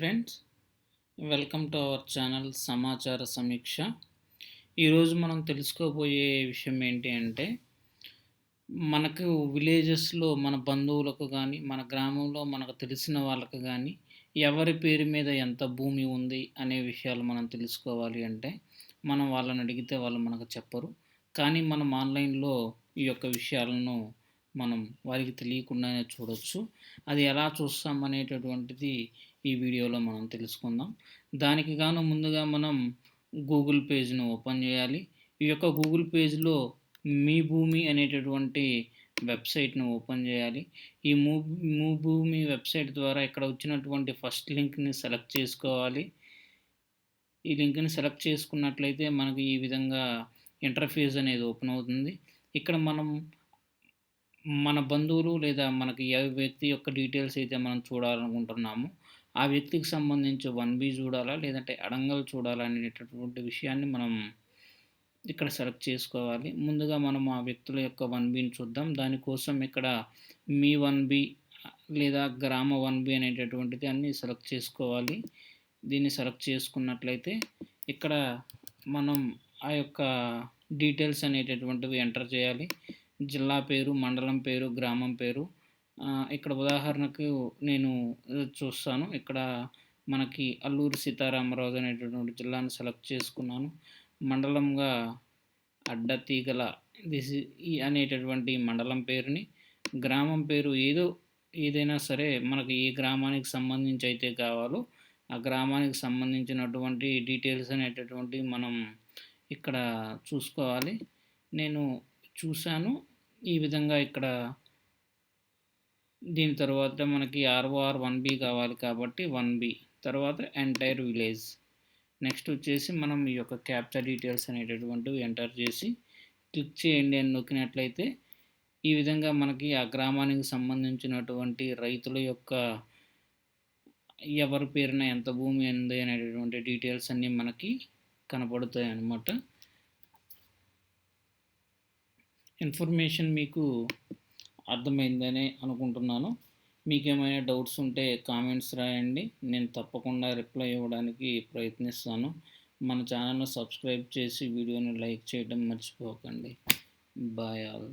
Friends welcome to our channel సమాచార సమీక్ష. ఈరోజు మనం తెలుసుకోబోయే విషయం ఏంటి అంటే మనకు విలేజెస్లో మన బంధువులకు కానీ మన గ్రామంలో మనకు తెలిసిన వాళ్ళకు కానీ ఎవరి పేరు మీద ఎంత భూమి ఉంది అనే విషయాలు మనం తెలుసుకోవాలి అంటే మనం వాళ్ళని అడిగితే వాళ్ళు మనకు చెప్పరు. కానీ మనం ఆన్లైన్లో ఈ యొక్క విషయాలను మనం వారికి తెలియకుండానే చూడొచ్చు. అది ఎలా చూస్తాం అనేటటువంటిది ఈ వీడియోలో మనం తెలుసుకుందాం. దానికి గాను ముందుగా మనం గూగుల్ పేజ్ను ఓపెన్ చేయాలి. ఈ యొక్క గూగుల్ పేజ్లో మీ భూమి అనేటటువంటి వెబ్సైట్ను ఓపెన్ చేయాలి. ఈ మూ మూ భూమి వెబ్సైట్ ద్వారా ఇక్కడ వచ్చినటువంటి ఫస్ట్ లింక్ని సెలెక్ట్ చేసుకోవాలి. ఈ లింక్ని సెలెక్ట్ చేసుకున్నట్లయితే మనకు ఈ విధంగా ఇంటర్ఫేస్ అనేది ఓపెన్ అవుతుంది. ఇక్కడ మనం మన బంధువులు లేదా మనకి ఏ వ్యక్తి యొక్క డీటెయిల్స్ అయితే మనం చూడాలనుకుంటున్నామో ఆ వ్యక్తికి సంబంధించి వన్ బి చూడాలా లేదంటే అడంగల్ చూడాలా అనేటటువంటి విషయాన్ని మనం ఇక్కడ సెలెక్ట్ చేసుకోవాలి. ముందుగా మనం ఆ వ్యక్తుల యొక్క వన్ బిని చూద్దాం. దానికోసం ఇక్కడ మీ వన్ బి లేదా గ్రామ వన్ బి అనేటటువంటిది అన్నీ సెలెక్ట్ చేసుకోవాలి. దీన్ని సెలెక్ట్ చేసుకున్నట్లయితే ఇక్కడ మనం ఆ యొక్క డీటెయిల్స్ అనేటటువంటివి ఎంటర్ చేయాలి. జిల్లా పేరు మండలం పేరు గ్రామం పేరు. ఇక్కడ ఉదాహరణకు నేను చూస్తాను. ఇక్కడ మనకి అల్లూరి సీతారామరాజు అనేటటువంటి జిల్లాను సెలెక్ట్ చేసుకున్నాను. మండలంగా అడ్డతీగల దిస్ ఈ అనేటటువంటి మండలం పేరుని. గ్రామం పేరు ఏదో ఏదైనా సరే మనకి ఏ గ్రామానికి సంబంధించి అయితే కావాలో ఆ గ్రామానికి సంబంధించినటువంటి డీటెయిల్స్ అనేటటువంటి మనం ఇక్కడ చూసుకోవాలి. నేను చూశాను. ఈ విధంగా ఇక్కడ దీని తర్వాత మనకి ఆర్ఓఆర్ వన్ బి కావాలి కాబట్టి వన్ బి తర్వాత ఎంటైర్ విలేజ్ నెక్స్ట్ వచ్చేసి మనం ఈ యొక్క క్యాప్చర్ డీటెయిల్స్ అనేటటువంటివి ఎంటర్ చేసి క్లిక్ చేయండి అని నొక్కినట్లయితే ఈ విధంగా మనకి ఆ గ్రామానికి సంబంధించినటువంటి రైతుల యొక్క ఎవరి పేరున ఎంత భూమి ఉంది అనేటటువంటి డీటెయిల్స్ అన్నీ మనకి కనపడుతాయి అన్నమాట ఇన్ఫర్మేషన్ మీకు అర్థమైందని అనుకుంటున్నాను. మీకు ఏమైనా డౌట్స్ ఉంటే కామెంట్స్ రాయండి. నేను తప్పకుండా రిప్లై ఇవ్వడానికి ప్రయత్నిస్తాను. మన ఛానల్ను సబ్స్క్రైబ్ చేసి వీడియోని లైక్ చేయడం మర్చిపోకండి. Bye all.